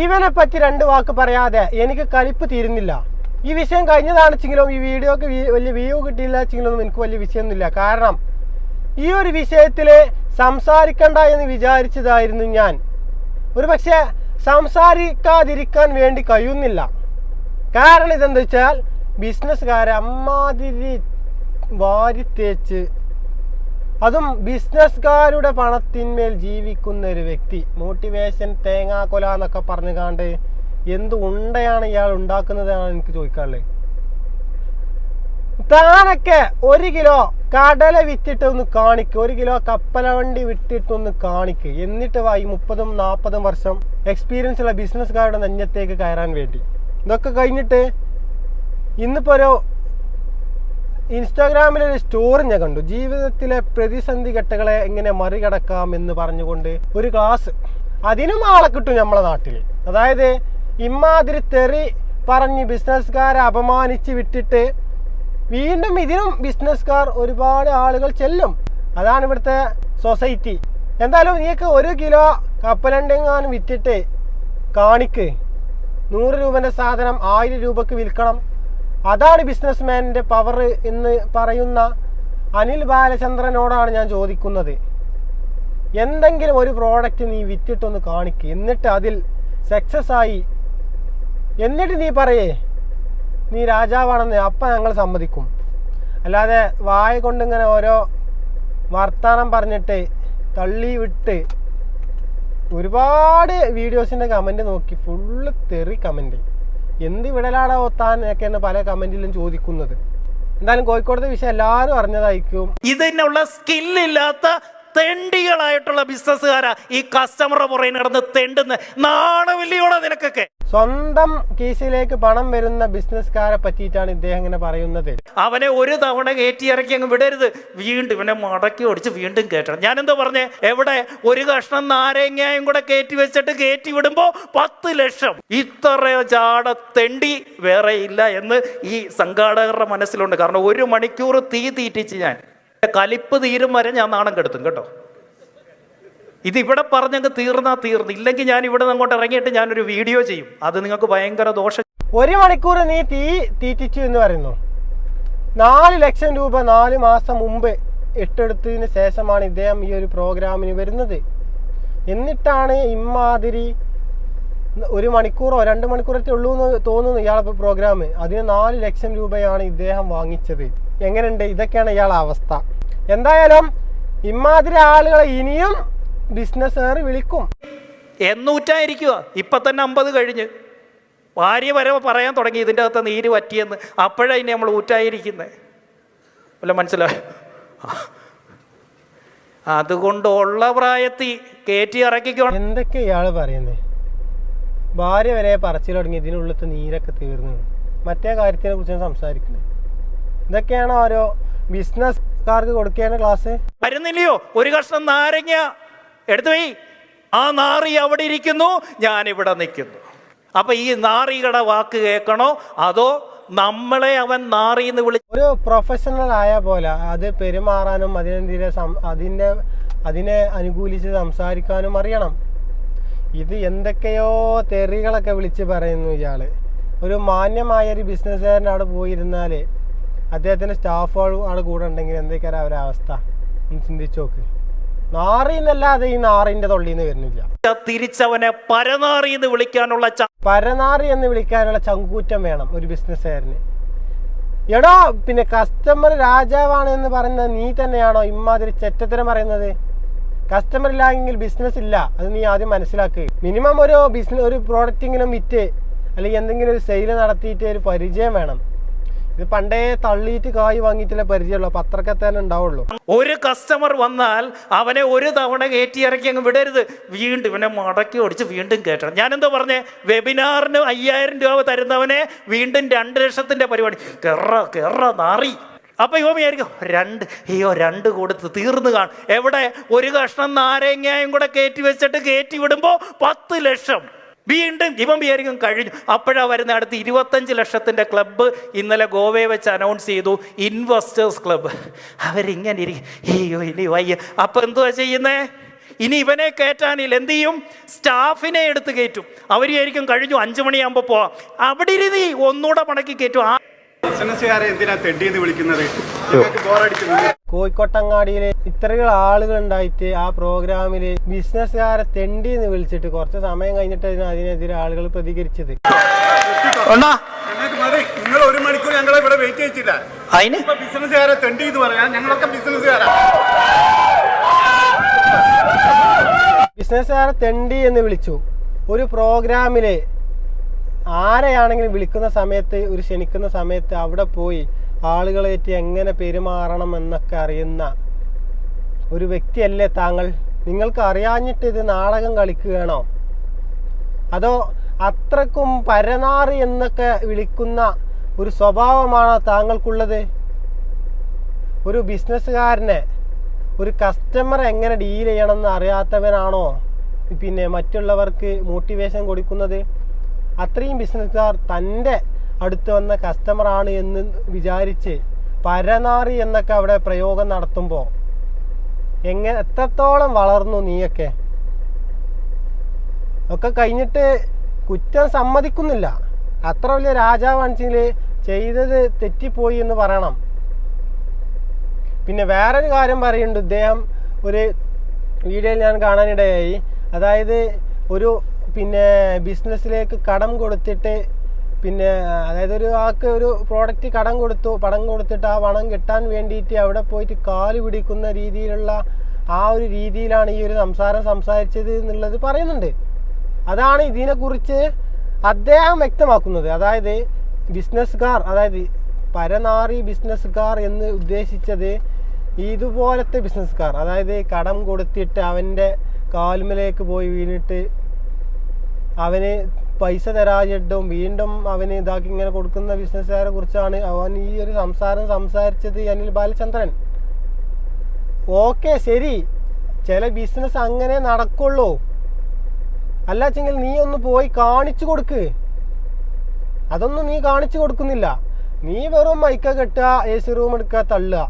ഇവനെ പറ്റി രണ്ട് വാക്ക് പറയാതെ എനിക്ക് കലിപ്പ് തീരുന്നില്ല. ഈ വിഷയം കഴിഞ്ഞതാണെച്ചെങ്കിലും ഈ വീഡിയോക്ക് വലിയ വ്യൂ കിട്ടിയില്ല വെച്ചെങ്കിലും എനിക്ക് വലിയ വിഷയമൊന്നുമില്ല. കാരണം ഈ ഒരു വിഷയത്തിൽ സംസാരിക്കണ്ട എന്ന് വിചാരിച്ചതായിരുന്നു ഞാൻ. ഒരു പക്ഷേ സംസാരിക്കാതിരിക്കാൻ വേണ്ടി കഴിയുന്നില്ല. കാരണം ഇതെന്താ വെച്ചാൽ ബിസിനസ്സുകാരെ അമ്മാതിരി വാരിത്തേച്ച് അതും ബിസിനസ്സുകാരുടെ പണത്തിന്മേൽ ജീവിക്കുന്ന ഒരു വ്യക്തി മോട്ടിവേഷൻ തേങ്ങാക്കൊല എന്നൊക്കെ പറഞ്ഞു കാണ്ട് എന്ത് ഉണ്ടയാണ് ഇയാൾ ഉണ്ടാക്കുന്നതാണ് എനിക്ക് ചോദിക്കാനുള്ളത്. താനൊക്കെ ഒരു കിലോ കടല വിറ്റിട്ട് ഒന്ന് കാണിക്ക്. ഒരു കിലോ കപ്പല വണ്ടി വിറ്റിട്ട് കാണിക്ക്. എന്നിട്ട് വായി മുപ്പതും നാൽപ്പതും വർഷം എക്സ്പീരിയൻസ് ഉള്ള ബിസിനസ്സുകാരുടെ നെഞ്ഞത്തേക്ക് കയറാൻ വേണ്ടി. ഇതൊക്കെ കഴിഞ്ഞിട്ട് ഇന്നിപ്പോ ഒരു ഇൻസ്റ്റാഗ്രാമിൽ ഒരു സ്റ്റോറി ഞാൻ കണ്ടു. ജീവിതത്തിലെ പ്രതിസന്ധി ഘട്ടങ്ങളെ എങ്ങനെ മറികടക്കാം എന്ന് പറഞ്ഞുകൊണ്ട് ഒരു ക്ലാസ് അതിനും ആളെ കിട്ടും നമ്മളെ നാട്ടിൽ. അതായത് ഇമാതിരി തെറി പറഞ്ഞ് ബിസിനസ്സുകാരെ അപമാനിച്ച് വിട്ടിട്ട് വീണ്ടും ഇതിനും ബിസിനസ്സുകാർ ഒരുപാട് ആളുകൾ ചെല്ലും. അതാണ് ഇവിടുത്തെ സൊസൈറ്റി എന്തായാലും നീക്ക് ഒരു കിലോ കപ്പലണ്ടെങ്ങാനും വിറ്റിട്ട് കാണിക്ക്. നൂറ് രൂപന്റെ സാധനം ആയിരം രൂപക്ക് വിൽക്കണം. അതാണ് ബിസിനസ്മാന്റെ പവർ എന്ന് പറയുന്ന അനിൽ ബാലചന്ദ്രനോടാണ് ഞാൻ ചോദിക്കുന്നത്. എന്തെങ്കിലും ഒരു പ്രോഡക്റ്റ് നീ വിറ്റിട്ടൊന്ന് കാണിക്ക്. എന്നിട്ട് അതിൽ സക്സസ് ആയി. എന്നിട്ട് നീ പറയേ നീ രാജാവാണെന്ന് അപ്പം ഞങ്ങൾ സമ്മതിക്കും. അല്ലാതെ വായ കൊണ്ടിങ്ങനെ ഓരോ വർത്താനം പറഞ്ഞിട്ട് തള്ളി വിട്ട് ഒരുപാട് വീഡിയോസിന്റെ കമന്റ് നോക്കി. ഫുള്ള് തെറി കമന്റ് എന്ത് വിടലാടോ താൻ ഒക്കെയാണ് പല കമന്റിലും ചോദിക്കുന്നത്. എന്തായാലും കോഴിക്കോടത്തെ വിഷയം എല്ലാവരും അറിഞ്ഞതായിരിക്കും. ഇതിനുള്ള സ്കില്ലില്ലാത്ത തെണ്ടികളായിട്ടുള്ള ബിസിനസ്സുകാരാ ഈ കസ്റ്റമറെ പുറകെ നടന്ന് തെണ്ടുന്ന. നാണമില്ലയോടെ നിനക്കൊക്കെ. സ്വന്തം കീസിലേക്ക് പണം വരുന്ന ബിസിനസ്സുകാരെ പറ്റിയിട്ടാണ് ഇദ്ദേഹം ഇങ്ങനെ പറയുന്നത്. അവനെ ഒരു തവണ കയറ്റി ഇറക്കി അങ്ങ് വിടരുത്. വീണ്ടും ഇവനെ മടക്കി ഓടിച്ച് വീണ്ടും കയറ്റണം. ഞാനെന്താ പറഞ്ഞേ? എവിടെ? ഒരു കഷ്ണം നാരങ്ങയും കൂടെ കയറ്റി വെച്ചിട്ട് കയറ്റി വിടുമ്പോ പത്ത് ലക്ഷം. ഇത്ര ചാട തെണ്ടി വേറെ ഇല്ല എന്ന് ഈ സംഘാടകരുടെ മനസ്സിലുണ്ട്. കാരണം ഒരു മണിക്കൂർ തീ തീറ്റിച്ച് ഞാൻ. കലിപ്പ് തീരും വരെ ഞാൻ നാണം കെടുത്തും കേട്ടോ. ഇതിവിടെ പറഞ്ഞങ്ങ് തീർന്നാ തീർന്നു. ഇല്ലെങ്കിൽ ഞാൻ ഇവിടെ നിന്ന് അങ്ങോട്ട് ഇറങ്ങിയിട്ട് ഞാനൊരു വീഡിയോ ചെയ്യും. അത് നിങ്ങൾക്ക് ഭയങ്കര ദോഷം. ഒരു മണിക്കൂർ നീ തീ തീറ്റിച്ചു എന്ന് പറയുന്നു. നാല് ലക്ഷം രൂപ നാല് മാസം മുമ്പ് ഇട്ടെടുത്തതിന് ശേഷമാണ് ഇദ്ദേഹം ഈ ഒരു പ്രോഗ്രാമിന് വരുന്നത്. എന്നിട്ടാണ് ഇമ്മാതിരി ഒരു മണിക്കൂറോ രണ്ട് മണിക്കൂറൊക്കെ ഉള്ളൂ എന്ന് തോന്നുന്നു ഇയാളെ പ്രോഗ്രാം. അതിന് നാല് ലക്ഷം രൂപയാണ് ഇദ്ദേഹം വാങ്ങിച്ചത്. എങ്ങനെയുണ്ട്? ഇതൊക്കെയാണ് ഇയാളെ അവസ്ഥ. എന്തായാലും ഇമാതിരി ആളുകളെ ഇനിയും ബിസിനസ്സുകാർ വിളിക്കും. എന്നൂറ്റായിരിക്കുക ഇപ്പം തന്നെ അമ്പത് കഴിഞ്ഞ്. ഭാര്യ വരെ പറയാൻ തുടങ്ങി ഇതിന്റെ അകത്ത് നീര് പറ്റിയെന്ന് അപ്പോഴാണ് ഇനി നമ്മൾ ഊറ്റായിരിക്കുന്നത് അല്ല മനസ്സിലായോ? അതുകൊണ്ട് ഉള്ള പ്രായത്തിൽ കയറ്റി ഇറക്കിക്കോ എന്തൊക്കെ ഇയാൾ പറയുന്നത് ഭാര്യ വരെ പറച്ചിൽ തുടങ്ങി ഇതിനുള്ളിലത്തെ നീരൊക്കെ തീർന്നു. മറ്റേ കാര്യത്തിനെ കുറിച്ച് സംസാരിക്കുന്നത് ഇതൊക്കെയാണ് ഓരോ ബിസിനസ്സുകാർക്ക് കൊടുക്കേണ്ട ക്ലാസ് വരുന്നില്ലയോ? ഒരു കഷ്ണം നാരങ്ങ എടുത്തു പോയി ആ നാറി അവിടെ ഇരിക്കുന്നു ഞാൻ ഇവിടെ നിൽക്കുന്നു. അപ്പൊ ഈ നാറികളുടെ വാക്ക് കേൾക്കണോ? അതോ നമ്മളെ അവൻ നാറി എന്ന് വിളി ഒരു പ്രൊഫഷണൽ ആയ പോലെ അത് പെരുമാറാനും അതിനെതിരെ അതിന്റെ അതിനെ അനുകൂലിച്ച് സംസാരിക്കാനും അറിയണം. ഇത് എന്തൊക്കെയോ തെറികളൊക്കെ വിളിച്ച് പറയുന്നു ഇയാൾ ഒരു മാന്യമായ ഒരു ബിസിനസ്സുകാരൻ അവിടെ പോയിരുന്നാൽ അദ്ദേഹത്തിന്റെ സ്റ്റാഫുകൾ ആണ് കൂടെ ഉണ്ടെങ്കിൽ എന്തൊക്കെയാണ് അവരുടെ അവസ്ഥ? ഒന്ന് ചിന്തിച്ചു നോക്ക്. നാറിന്നല്ലാതെ ഈ നാറിന്റെ തൊള്ളിന്ന് വരുന്നില്ല. തിരിച്ചവനെ പരനാറി എന്ന് വിളിക്കാനുള്ള പരനാറി എന്ന് വിളിക്കാനുള്ള ചങ്കൂറ്റം വേണം ഒരു ബിസിനസ്സുകാരന് എടോ പിന്നെ കസ്റ്റമർ രാജാവാണ് എന്ന് പറയുന്നത് നീ തന്നെയാണോ? ഇമ്മാതിരി ചെറ്റത്തരം പറയുന്നത്. കസ്റ്റമർ ഇല്ലെങ്കിൽ ബിസിനസ് ഇല്ല. അത് നീ ആദ്യം മനസ്സിലാക്കുക മിനിമം ഒരു ബിസിനസ് ഒരു പ്രോഡക്റ്റിങ്ങിനും വിറ്റ് അല്ലെങ്കിൽ എന്തെങ്കിലും ഒരു സെയിൽ നടത്തിയിട്ട് ഒരു പരിചയം വേണം. ഇത് പണ്ടേ തള്ളിയിട്ട് കായ് വാങ്ങിയിട്ടില്ല പരിചയമുള്ളൂ പത്രക്കെ തന്നെ ഉണ്ടാവുള്ളൂ. ഒരു കസ്റ്റമർ വന്നാൽ അവനെ ഒരു തവണ കയറ്റി ഇറക്കി അങ്ങ് വിടരുത്. വീണ്ടും ഇവനെ മടക്കി ഓടിച്ച് വീണ്ടും കയറ്റണം. ഞാനെന്താ പറഞ്ഞേ? വെബിനാറിന് അയ്യായിരം രൂപ തരുന്നവനെ വീണ്ടും രണ്ട് ലക്ഷത്തിന്റെ പരിപാടി. കെറ കെറ നാറി. അപ്പൊ ഇവ വിചാരിക്കും രണ്ട് അയ്യോ രണ്ട് കൊടുത്ത് തീർന്നു കാണും. എവിടെ? ഒരു കഷ്ണം നാരങ്ങയും കൂടെ കയറ്റി വെച്ചിട്ട് കയറ്റി വിടുമ്പോൾ പത്ത് ലക്ഷം. വീണ്ടും ഇവൻ വിചാരിക്കും കഴിഞ്ഞു. അപ്പോഴാണ് വരുന്ന അടുത്ത് ഇരുപത്തഞ്ച് ലക്ഷത്തിന്റെ ക്ലബ്ബ് ഇന്നലെ ഗോവയെ വെച്ച് അനൗൺസ് ചെയ്തു ഇൻവെസ്റ്റേഴ്സ് ക്ലബ്ബ് അവരിങ്ങനെ ഇരിക്കും. അയ്യോ ഇനി വയ്യ. അപ്പം എന്തുവാ ചെയ്യുന്നേ? ഇനി ഇവനെ കയറ്റാനില്ല. എന്ത് ചെയ്യും? സ്റ്റാഫിനെ എടുത്ത് കയറ്റും. അവരെയായിരിക്കും കഴിഞ്ഞു അഞ്ചു മണിയാകുമ്പോൾ പോവാം. അവിടെ ഇരുന്ന് ഒന്നുകൂടെ മടക്കി കയറ്റും. ആ ബിസിനസ്സുകാരെ എന്തിനാ വിളിക്കുന്നത്? ബോറടിക്കുന്നത് കോഴിക്കോട്ടങ്ങാടിയിൽ ആളുകൾ ഉണ്ടായിട്ട് ആ പ്രോഗ്രാമിൽ ബിസിനസ്സുകാരെ തെണ്ടി എന്ന് വിളിച്ചിട്ട് കുറച്ച് സമയം കഴിഞ്ഞിട്ട് അതിനെതിരെ ആളുകൾ പ്രതികരിച്ചത്. നിങ്ങൾ ഒരു മണിക്കൂർ ഞങ്ങളെ ഇവിടെ വെയിറ്റ് ചെയ്യിച്ചില്ല. അതിന് ഇപ്പൊ ബിസിനസ്സുകാരെ തെണ്ടി എന്ന് പറയാം. ഞങ്ങളൊക്കെ ബിസിനസ്സുകാരാ. ബിസിനസ്സുകാരെ തെണ്ടി എന്ന് വിളിച്ചു. ഒരു പ്രോഗ്രാമിൽ ആരെയാണെങ്കിലും വിളിക്കുന്ന സമയത്ത് ഒരു ക്ഷണിക്കുന്ന സമയത്ത് അവിടെ പോയി ആളുകളേറ്റ് എങ്ങനെ പെരുമാറണം എന്നൊക്കെ അറിയുന്ന ഒരു വ്യക്തിയല്ലേ താങ്കൾ? നിങ്ങൾക്ക് അറിയാഞ്ഞിട്ട് ഇത് നാടകം കളിക്കുകയാണോ? അതോ അത്രക്കും പരനാറി എന്നൊക്കെ വിളിക്കുന്ന ഒരു സ്വഭാവമാണോ താങ്കൾക്കുള്ളത്? ഒരു ബിസിനസ്സുകാരനെ ഒരു കസ്റ്റമർ എങ്ങനെ ഡീൽ ചെയ്യണമെന്ന് അറിയാത്തവനാണോ പിന്നെ മറ്റുള്ളവർക്ക് മോട്ടിവേഷൻ കൊടുക്കുന്നത്? അത്രയും ബിസിനസ്സുകാർ തന്റെ അടുത്ത് വന്ന കസ്റ്റമറാണ് എന്ന് വിചാരിച്ച് പരനാറി എന്നൊക്കെ അവിടെ പ്രയോഗം നടത്തുമ്പോൾ എങ്ങനെ എത്രത്തോളം വളർന്നു നീയൊക്കെ? ഒക്കെ കഴിഞ്ഞിട്ട് കുറ്റം സമ്മതിക്കുന്നില്ല. അത്ര വലിയ രാജാവാണെങ്കിൽ ചെയ്തത് തെറ്റിപ്പോയി എന്ന് പറയണം. പിന്നെ വേറൊരു കാര്യം പറയുന്നുണ്ട്. ഇദ്ദേഹം ഒരു വീഡിയോയിൽ ഞാൻ കാണാനിടയായി. അതായത് ഒരു പിന്നെ ബിസിനസ്സിലേക്ക് കടം കൊടുത്തിട്ട് പിന്നെ അതായത് ഒരു ആൾക്ക് ഒരു പ്രോഡക്റ്റ് കടം കൊടുത്തു പണം കൊടുത്തിട്ട് ആ പണം കിട്ടാൻ വേണ്ടിയിട്ട് അവിടെ പോയിട്ട് കാൽ പിടിക്കുന്ന രീതിയിലുള്ള ആ ഒരു രീതിയിലാണ് ഈ ഒരു സംസാരം സംസാരിച്ചത് എന്നുള്ളത് പറയുന്നുണ്ട്. അതാണ് ഇതിനെക്കുറിച്ച് അദ്ദേഹം വ്യക്തമാക്കുന്നത്. അതായത് ബിസിനസ്സുകാർ അതായത് പരനാറി ബിസിനസ്സുകാർ എന്ന് ഉദ്ദേശിച്ചത് ഇതുപോലത്തെ ബിസിനസ്സുകാർ അതായത് കടം കൊടുത്തിട്ട് അവന്റെ കാൽമലേക്ക് പോയി വീണിട്ട് അവന് പൈസ തരാഞ്ഞിട്ടും വീണ്ടും അവന് ഇതാക്കി ഇങ്ങനെ കൊടുക്കുന്ന ബിസിനസ്സുകാരെ കുറിച്ചാണ് അവൻ ഈ ഒരു സംസാരം സംസാരിച്ചത് അനിൽ ബാലചന്ദ്രൻ. ഓക്കെ ശരി. ചില ബിസിനസ് അങ്ങനെ നടക്കുള്ളൂ. അല്ലാച്ചെങ്കിൽ നീ ഒന്ന് പോയി കാണിച്ചു കൊടുക്ക്. അതൊന്നും നീ കാണിച്ചു കൊടുക്കുന്നില്ല. നീ വെറും മൈക്ക കെട്ടുക എ സി റൂം എടുക്കുക തള്ളുക.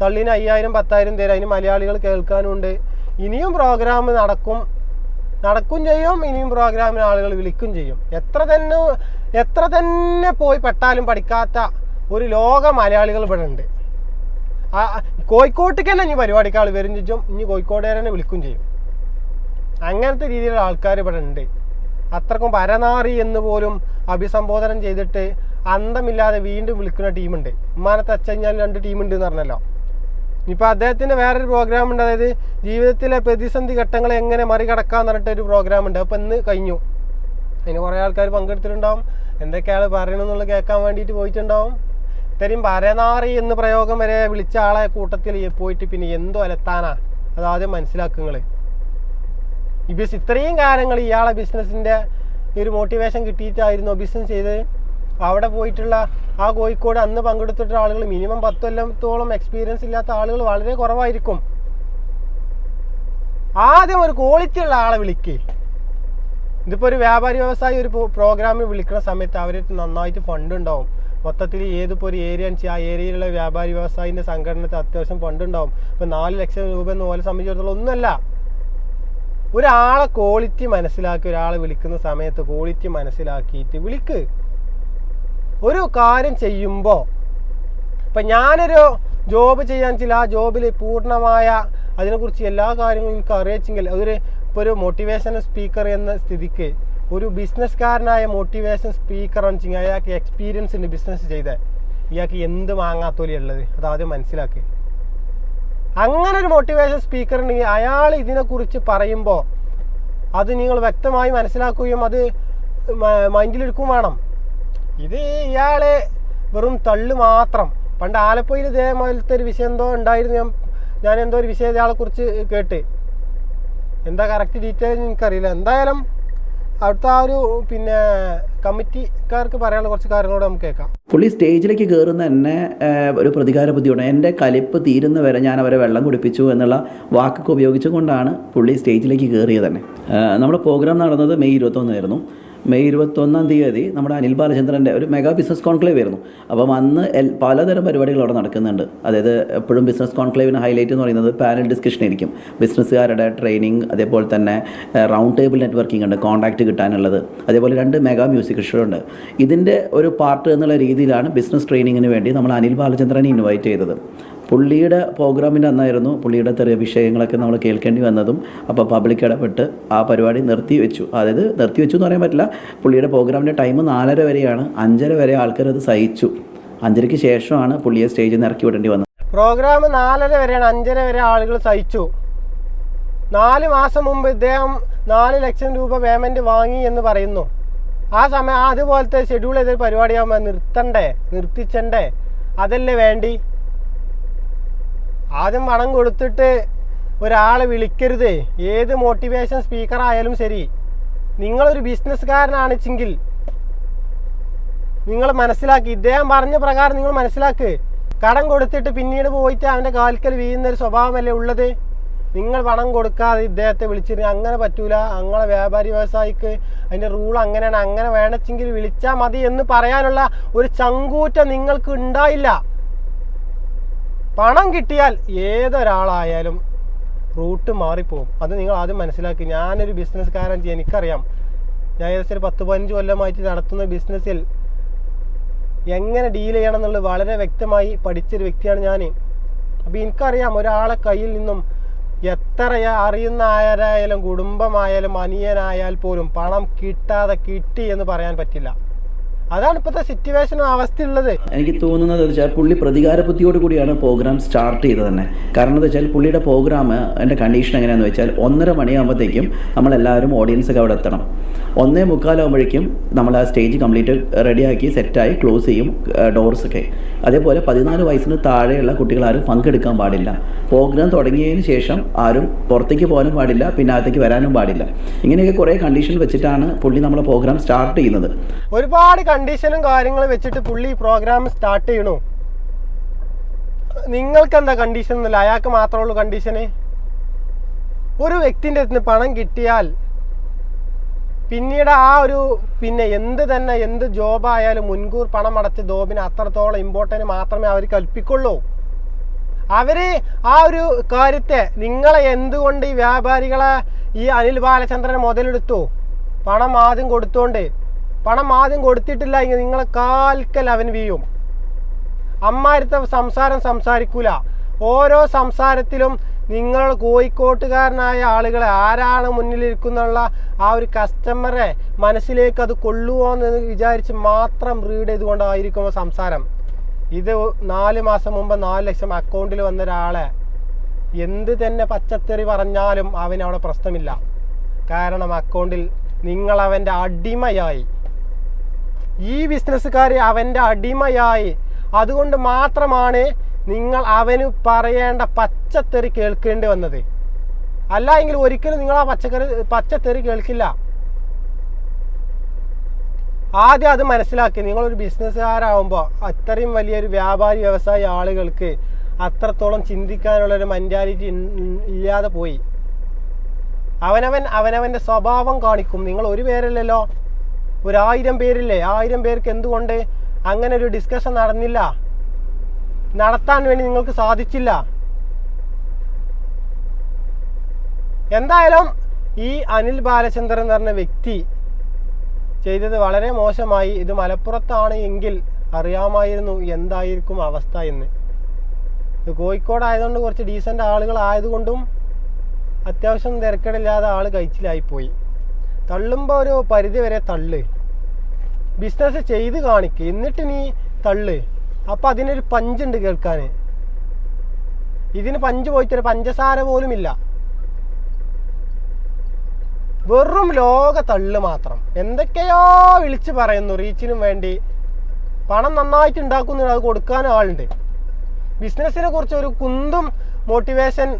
തള്ളിന് അയ്യായിരം പത്തായിരം തരാം. അതിന് മലയാളികൾ കേൾക്കാനുണ്ട്. ഇനിയും പ്രോഗ്രാം നടക്കും. നടക്കും ചെയ്യും ഇനിയും പ്രോഗ്രാമിന് ആളുകൾ വിളിക്കും ചെയ്യും. എത്ര തന്നെ എത്ര തന്നെ പോയി പെട്ടാലും പഠിക്കാത്ത ഒരു ലോക മലയാളികൾ ഇവിടെ ഉണ്ട്. കോഴിക്കോട്ടേക്ക് തന്നെ ഇനി പരിപാടിക്ക് ആൾ വരും ചോദിച്ചും ഇനി കോഴിക്കോട്ടുകാരെ തന്നെ വിളിക്കും ചെയ്യും. അങ്ങനത്തെ രീതിയിലുള്ള ആൾക്കാർ ഇവിടെ ഉണ്ട്. അത്രക്കും പരനാറി എന്ന് പോലും അഭിസംബോധനം ചെയ്തിട്ട് അന്തമില്ലാതെ വീണ്ടും വിളിക്കുന്ന ടീമുണ്ട്. ഉമ്മാനത്തെ അച്ഛഞ്ഞാൽ രണ്ട് ടീമുണ്ട് എന്ന് പറഞ്ഞല്ലോ. ഇനിയിപ്പോൾ അദ്ദേഹത്തിന്റെ വേറൊരു പ്രോഗ്രാം ഉണ്ട്. അതായത് ജീവിതത്തിലെ പ്രതിസന്ധി ഘട്ടങ്ങളെ എങ്ങനെ മറികടക്കാന്ന് പറഞ്ഞിട്ട് ഒരു പ്രോഗ്രാം ഉണ്ട്. അപ്പോൾ ഇന്ന് കഴിഞ്ഞു. അതിന് കുറേ ആൾക്കാർ പങ്കെടുത്തിട്ടുണ്ടാവും. എന്തൊക്കെയാണ് പറയണമെന്നുള്ളത് കേൾക്കാൻ വേണ്ടിയിട്ട് പോയിട്ടുണ്ടാവും. ഇത്രയും പരനാറി എന്ന് പ്രയോഗം വരെ വിളിച്ച ആളെ കൂട്ടത്തിൽ പോയിട്ട് പിന്നെ എന്തോ അലത്താനാ? അതാദ്യം മനസ്സിലാക്കുക നിങ്ങൾ ഈ ബിസ് ഇത്രയും കാലങ്ങൾ ഇയാളെ ബിസിനസ്സിന്റെ ഒരു മോട്ടിവേഷൻ കിട്ടിയിട്ടായിരുന്നു ബിസിനസ് ചെയ്ത് അവിടെ പോയിട്ടുള്ള ആ കോഴിക്കോട് അന്ന് പങ്കെടുത്തിട്ടുള്ള ആളുകൾ മിനിമം പത്ത് കൊല്ലത്തോളം എക്സ്പീരിയൻസ് ഇല്ലാത്ത ആളുകൾ വളരെ കുറവായിരിക്കും. ആദ്യം ഒരു ക്വാളിറ്റി ഉള്ള ആളെ വിളിക്കേ. ഇതിപ്പോൾ ഒരു വ്യാപാരി വ്യവസായി ഒരു പ്രോഗ്രാമിൽ വിളിക്കുന്ന സമയത്ത് അവർ നന്നായിട്ട് ഫണ്ട് ഉണ്ടാവും. മൊത്തത്തിൽ ഏതിപ്പോൾ ഒരു ഏരിയ വെച്ചാൽ ആ ഏരിയയിലുള്ള വ്യാപാരി വ്യവസായിന്റെ സംഘടനത്തിൽ അത്യാവശ്യം ഫണ്ട് ഉണ്ടാവും. ഇപ്പോൾ നാല് ലക്ഷം രൂപ എന്ന് പോലെ സംബന്ധിച്ചിടത്തോളം ഒന്നുമല്ല. ഒരാളെ ക്വാളിറ്റി മനസ്സിലാക്കി ഒരാളെ വിളിക്കുന്ന സമയത്ത് ക്വാളിറ്റി മനസ്സിലാക്കിയിട്ട് വിളിക്ക്. ഒരു കാര്യം ചെയ്യുമ്പോൾ ഇപ്പം ഞാനൊരു ജോബ് ചെയ്യാൻ ചില ആ ജോബിൽ പൂർണമായ അതിനെക്കുറിച്ച് എല്ലാ കാര്യങ്ങളും എനിക്ക് അറിയിച്ചെങ്കിൽ അതൊരു ഇപ്പോൾ ഒരു മോട്ടിവേഷൻ സ്പീക്കർ എന്ന സ്ഥിതിക്ക് ഒരു ബിസിനസ്സുകാരനായ മോട്ടിവേഷൻ സ്പീക്കർ വെച്ചാൽ അയാൾക്ക് എക്സ്പീരിയൻസ് ഉണ്ട് ബിസിനസ് ചെയ്ത. ഇയാൾക്ക് എന്ത് അത് ആദ്യം മനസ്സിലാക്കി. അങ്ങനെ ഒരു മോട്ടിവേഷൻ സ്പീക്കർ ഉണ്ടെങ്കിൽ അയാൾ ഇതിനെക്കുറിച്ച് പറയുമ്പോൾ അത് നിങ്ങൾ വ്യക്തമായി മനസ്സിലാക്കുകയും അത് മൈൻഡിലെടുക്കുകയും വേണം. ഇത് ഇയാൾ വെറും തള്ളു മാത്രം. പണ്ട് ആലപ്പുഴയിൽ ഇതേപോലത്തെ ഒരു വിഷയം എന്തോ ഉണ്ടായിരുന്നു. ഞാൻ ഞാൻ എന്തോ ഒരു വിഷയം ഇയാളെ കുറിച്ച് കേട്ട്. എന്താ കറക്റ്റ് ഡീറ്റെയിൽ എനിക്കറിയില്ല. എന്തായാലും അവിടുത്തെ ആ ഒരു പിന്നെ കമ്മിറ്റിക്കാർക്ക് പറയാനുള്ള കുറച്ച് കാര്യങ്ങളോട് നമുക്ക് കേൾക്കാം. പുള്ളി സ്റ്റേജിലേക്ക് കയറുന്ന തന്നെ ഒരു പ്രതികാര ബുദ്ധിയുണ്ട്. എന്റെ കലിപ്പ് തീരുന്ന വരെ ഞാൻ അവരെ വെള്ളം കുടിപ്പിച്ചു എന്നുള്ള വാക്കൊക്കെ ഉപയോഗിച്ചുകൊണ്ടാണ് പുള്ളി സ്റ്റേജിലേക്ക് കയറിയത് തന്നെ നമ്മുടെ പ്രോഗ്രാം നടന്നത് മെയ് ഇരുപത്തൊന്നായിരുന്നു. മെയ് ഇരുപത്തൊന്നാം തീയതി നമ്മുടെ അനിൽ ബാലചന്ദ്രന്റെ ഒരു മെഗാ ബിസിനസ് കോൺക്ലേവ് ആയിരുന്നു അപ്പം അന്ന് പലതരം പരിപാടികൾ അവിടെ നടക്കുന്നുണ്ട്. അതായത് എപ്പോഴും ബിസിനസ് കോൺക്ലേവിന് ഹൈലൈറ്റ് എന്ന് പറയുന്നത് പാനൽ ഡിസ്കഷൻ ആയിരിക്കും. ബിസിനസ്സുകാരുടെ ട്രെയിനിങ് അതേപോലെ തന്നെ റൗണ്ട് ടേബിൾ നെറ്റ്വർക്കിംഗ് ഉണ്ട് കോൺടാക്റ്റ് കിട്ടാനുള്ളത്. അതേപോലെ രണ്ട് മെഗാ മ്യൂസിക് ഷോ ഉണ്ട്. ഇതിന്റെ ഒരു പാർട്ട് എന്നുള്ള രീതിയിലാണ് ബിസിനസ് ട്രെയിനിങ്ങിന് വേണ്ടി നമ്മൾ അനിൽ ബാലചന്ദ്രനെ ഇൻവൈറ്റ് ചെയ്തത്. പുള്ളിയുടെ പ്രോഗ്രാമിന്റെ അന്നായിരുന്നു പുള്ളിയുടെ ചെറിയ വിഷയങ്ങളൊക്കെ നമ്മൾ കേൾക്കേണ്ടി വന്നതും അപ്പോൾ പബ്ലിക് ഇടപെട്ട് ആ പരിപാടി നിർത്തി വെച്ചു അതായത് നിർത്തി വെച്ചു എന്ന് പറയാൻ പറ്റില്ല. പുള്ളിയുടെ പ്രോഗ്രാമിന്റെ ടൈം നാലര വരെയാണ്. അഞ്ചര വരെ ആൾക്കാർ അത് സഹിച്ചു. അഞ്ചരയ്ക്ക് ശേഷമാണ് പുള്ളിയെ സ്റ്റേജിൽ നിന്ന് ഇറക്കി വിടേണ്ടി വന്നത്. പ്രോഗ്രാം നാലര വരെയാണ്. അഞ്ചര വരെ ആളുകൾ സഹിച്ചു. നാല് മാസം മുമ്പ് ഇദ്ദേഹം നാല് ലക്ഷം രൂപ പേയ്മെന്റ് വാങ്ങി എന്ന് പറയുന്നു. ആ സമയം അതുപോലത്തെ ഷെഡ്യൂൾ ചെയ്ത പരിപാടിയാകുമ്പോൾ നിർത്തണ്ടേ? നിർത്തിച്ചണ്ടേ? അതല്ലേ വേണ്ടി? ആദ്യം പണം കൊടുത്തിട്ട് ഒരാളെ വിളിക്കരുത്. ഏത് മോട്ടിവേഷൻ സ്പീക്കർ ആയാലും ശരി. നിങ്ങളൊരു ബിസിനസ്സുകാരനാണിച്ചെങ്കിൽ നിങ്ങൾ മനസ്സിലാക്കി. ഇദ്ദേഹം പറഞ്ഞ പ്രകാരം നിങ്ങൾ മനസ്സിലാക്ക്. കടം കൊടുത്തിട്ട് പിന്നീട് പോയിട്ട് അവന്റെ കാൽക്കൽ വീഴുന്ന ഒരു സ്വഭാവമല്ലേ ഉള്ളത്? നിങ്ങൾ പണം കൊടുക്കാതെ ഇദ്ദേഹത്തെ വിളിച്ചിരുന്നു അങ്ങനെ പറ്റൂല. അങ്ങനെ വ്യാപാരി വ്യവസായിക്ക് അതിന്റെ റൂൾ അങ്ങനെയാണ്. അങ്ങനെ വേണമെങ്കിൽ വിളിച്ചാൽ മതി എന്ന് പറയാനുള്ള ഒരു ചങ്കൂറ്റം നിങ്ങൾക്ക് ഉണ്ടായില്ല. പണം കിട്ടിയാൽ ഏതൊരാളായാലും റൂട്ട് മാറിപ്പോകും അത് നിങ്ങൾ ആദ്യം മനസ്സിലാക്കി. ഞാനൊരു ബിസിനസ്സുകാരൻ എനിക്കറിയാം. ഞാൻ ഏകദേശം പത്ത് പതിനഞ്ച് കൊല്ലമായിട്ട് നടത്തുന്ന ബിസിനസ്സിൽ എങ്ങനെ ഡീൽ ചെയ്യണം എന്നുള്ളത് വളരെ വ്യക്തമായി പഠിച്ചൊരു വ്യക്തിയാണ് ഞാൻ അപ്പോൾ എനിക്കറിയാം ഒരാളെ കയ്യിൽ നിന്നും എത്ര അറിയുന്ന ആരായാലും കുടുംബമായാലും അനിയനായാൽ പോലും പണം കിട്ടാതെ കിട്ടി എന്ന് പറയാൻ പറ്റില്ല. അതാണ് ഇപ്പോഴത്തെ സിറ്റുവേഷനും അവസ്ഥയുള്ളത്. എനിക്ക് തോന്നുന്നത് വെച്ചാൽ പുള്ളി പ്രതികാര ബുദ്ധിയോട് കൂടിയാണ് പ്രോഗ്രാം സ്റ്റാർട്ട് ചെയ്തത് തന്നെ കാരണം എന്താ വെച്ചാൽ പുള്ളിയുടെ പ്രോഗ്രാം എന്റെ കണ്ടീഷൻ എങ്ങനെയാണെന്ന് വെച്ചാൽ ഒന്നര മണിയാകുമ്പോഴത്തേക്കും നമ്മളെല്ലാവരും ഓഡിയൻസൊക്കെ അവിടെ എത്തണം. ഒന്നേ മുക്കാലാകുമ്പോഴേക്കും നമ്മൾ ആ സ്റ്റേജ് കംപ്ലീറ്റ് റെഡിയാക്കി സെറ്റായി ക്ലോസ് ചെയ്യും ഡോർസൊക്കെ അതേപോലെ പതിനാല് വയസ്സിന് താഴെയുള്ള കുട്ടികൾ ആരും പങ്കെടുക്കാൻ പാടില്ല. പ്രോഗ്രാം തുടങ്ങിയതിന് ശേഷം ആരും പുറത്തേക്ക് പോകാനും പാടില്ല പിന്നെ അകത്തേക്ക് വരാനും പാടില്ല. ഇങ്ങനെയൊക്കെ കുറേ കണ്ടീഷൻ വെച്ചിട്ടാണ് പുള്ളി നമ്മളെ പ്രോഗ്രാം സ്റ്റാർട്ട് ചെയ്യുന്നത്. ഒരുപാട് കണ്ടീഷനും കാര്യങ്ങളും വെച്ചിട്ട് പുള്ളി ഈ പ്രോഗ്രാം സ്റ്റാർട്ട് ചെയ്യണു. നിങ്ങൾക്ക് എന്താ കണ്ടീഷൻ ഒന്നുമില്ല അയാൾക്ക് മാത്രമേ ഉള്ളൂ കണ്ടീഷന് ഒരു വ്യക്തിന്റെ അടുത്ത് പണം കിട്ടിയാൽ പിന്നീട് ആ ഒരു പിന്നെ എന്ത് തന്നെ എന്ത് ജോബായാലും മുൻകൂർ പണം അടച്ച് ജോബിന് അത്രത്തോളം ഇമ്പോർട്ടന്റ് മാത്രമേ അവർ കൽപ്പിക്കുള്ളൂ. അവർ ആ ഒരു കാര്യത്തെ നിങ്ങളെ എന്തുകൊണ്ട് ഈ വ്യാപാരികളെ ഈ അനിൽ ബാലചന്ദ്രൻ മുതലെടുത്തു? പണം ആദ്യം കൊടുത്തോണ്ട് പണം ആദ്യം കൊടുത്തിട്ടില്ല എങ്കിൽ നിങ്ങളെ കാൽക്കൽ അവൻ വീഴും. അമ്മാരത്തെ സംസാരം സംസാരിക്കൂല. ഓരോ സംസാരത്തിലും നിങ്ങൾ കോഴിക്കോട്ടുകാരനായ ആളുകളെ ആരാണ് മുന്നിലിരിക്കുന്നുള്ള ആ ഒരു കസ്റ്റമറെ മനസ്സിലേക്ക് അത് കൊള്ളുമോ എന്ന് വിചാരിച്ച് മാത്രം റീഡ് ചെയ്തുകൊണ്ടായിരിക്കും സംസാരം. ഇത് നാല് മാസം മുമ്പ് നാല് ലക്ഷം അക്കൗണ്ടിൽ വന്ന ഒരാളെ എന്ത് തന്നെ പച്ചത്തെറി പറഞ്ഞാലും അവൻ അവിടെ പ്രശ്നമില്ല. കാരണം അക്കൗണ്ടിൽ നിങ്ങളവന്റെ അടിമയായി. ഈ ബിസിനസ്സുകാർ അവന്റെ അടിമയായി. അതുകൊണ്ട് മാത്രമാണ് നിങ്ങൾ അവന് പറയേണ്ട പച്ചത്തെറി കേൾക്കേണ്ടി വന്നത്. അല്ല എങ്കിൽ ഒരിക്കലും നിങ്ങൾ ആ പച്ചക്കറി പച്ചത്തെറി കേൾക്കില്ല. ആദ്യം അത് മനസ്സിലാക്കി. നിങ്ങളൊരു ബിസിനസ്സുകാരാകുമ്പോൾ അത്രയും വലിയൊരു വ്യാപാരി വ്യവസായ ആളുകൾക്ക് അത്രത്തോളം ചിന്തിക്കാനുള്ള ഒരു മെന്റാലിറ്റി ഇല്ലാതെ പോയി. അവനവൻ അവനവന്റെ സ്വഭാവം കാണിക്കും. നിങ്ങൾ ഒരു പേരല്ലല്ലോ. ഒരായിരം പേരില്ലേ? ആയിരം പേർക്ക് എന്തുകൊണ്ട് അങ്ങനെ ഒരു ഡിസ്കഷൻ നടന്നില്ല? നടത്താൻ വേണ്ടി നിങ്ങൾക്ക് സാധിച്ചില്ല? എന്തായാലും ഈ അനിൽ ബാലചന്ദ്രൻ എന്ന് പറഞ്ഞ വ്യക്തി ചെയ്തത് വളരെ മോശമായി. ഇത് മലപ്പുറത്താണ് എങ്കിൽ അറിയാമായിരുന്നു എന്തായിരിക്കും അവസ്ഥ എന്ന്. ഇത് കോഴിക്കോട് ആയതുകൊണ്ട് കുറച്ച് ഡീസന്റ് ആളുകൾ ആയതുകൊണ്ടും അത്യാവശ്യം തിരക്കേടില്ലാതെ ആൾ കഴിച്ചിലായിപ്പോയി. തള്ളുമ്പോൾ ഒരു പരിധി വരെ തള്ള്. ബിസിനസ് ചെയ്ത് കാണിക്ക്. എന്നിട്ട് നീ തള്ള്. അപ്പം അതിനൊരു പഞ്ചുണ്ട് കേൾക്കാൻ. ഇതിന് പഞ്ച് പോയിട്ട് പഞ്ചസാര പോലുമില്ല. വെറും ലോക തള്ളു മാത്രം. എന്തൊക്കെയോ വിളിച്ചു പറയുന്നു റീച്ചിനും വേണ്ടി. പണം നന്നായിട്ട് ഉണ്ടാക്കുന്ന അത് കൊടുക്കാൻ ആളുണ്ട്. ബിസിനസ്സിനെ കുറിച്ച് ഒരു കുന്തും മോട്ടിവേഷൻ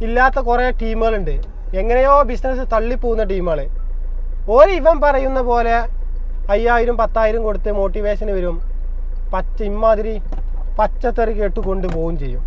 ഇല്ലാത്ത കുറേ ടീമുകളുണ്ട്. എങ്ങനെയോ ബിസിനസ് തള്ളിപ്പോകുന്ന ടീമുകൾ ഒരു ഇവൻ പറയുന്ന പോലെ അയ്യായിരം പത്തായിരം കൊടുത്ത് മോട്ടിവേഷൻ വരും. പച്ച ഇമാതിരി പച്ചത്തെറി കേട്ട് കൊണ്ടുപോവുകയും ചെയ്യും.